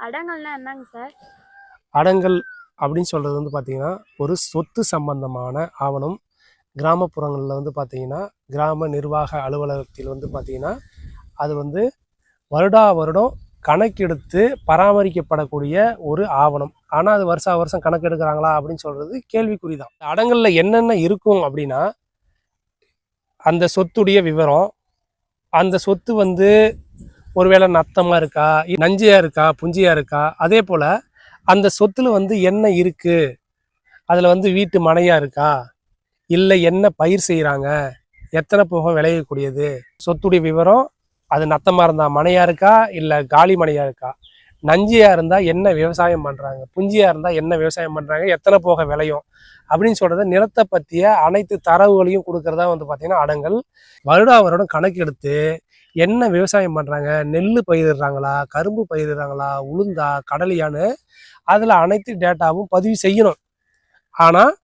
அடங்கல்னா என்னங்க சார்? அடங்கல் அப்படின்னு சொல்கிறது வந்து பார்த்திங்கன்னா ஒரு சொத்து சம்பந்தமான ஆவணம். கிராமப்புறங்களில் வந்து பார்த்திங்கன்னா கிராம நிர்வாக அலுவலகத்தில் வந்து பார்த்திங்கன்னா அது வந்து வருடா வருடம் கணக்கெடுத்து பராமரிக்கப்படக்கூடிய ஒரு ஆவணம். ஆனால் அது வருஷா வருஷம் கணக்கெடுக்கிறாங்களா அப்படின்னு சொல்கிறது கேள்விக்குறி தான் அடங்கலில் என்னென்ன இருக்கும் அப்படின்னா அந்த சொத்துடைய விவரம் அந்த சொத்து வந்து ஒருவேளை நத்தமாக இருக்கா? நஞ்சியாக இருக்கா? புஞ்சியாக இருக்கா? அதே போல் அந்த சொத்தில் வந்து என்ன இருக்குது அதில் வந்து வீட்டு மனையாக இருக்கா? இல்லை என்ன பயிர் செய்கிறாங்க எத்தனை போக விளையக்கூடியது? சொத்துடைய விவரம் அது நத்தமாக இருந்தால் மனையாக இருக்கா? இல்லை காலி மனையாக இருக்கா? நஞ்சியாக இருந்தால் என்ன விவசாயம் பண்ணுறாங்க புஞ்சியாக இருந்தால் என்ன விவசாயம் பண்ணுறாங்க எத்தனை போக விளையும்? அப்படின்னு சொல்கிறத நிலத்தை பற்றிய அனைத்து தரவுகளையும் கொடுக்கறதா வந்து பார்த்திங்கன்னா அடங்கல். வருடா வருடம் கணக்கெடுத்து என்ன விவசாயம் பண்ணுறாங்க நெல் பயிரிடுறாங்களா? கரும்பு பயிரிடுறாங்களா? உளுந்தா கடலையான்னு அதில் அனைத்து டேட்டாவும் பதிவு செய்யணும். ஆனால்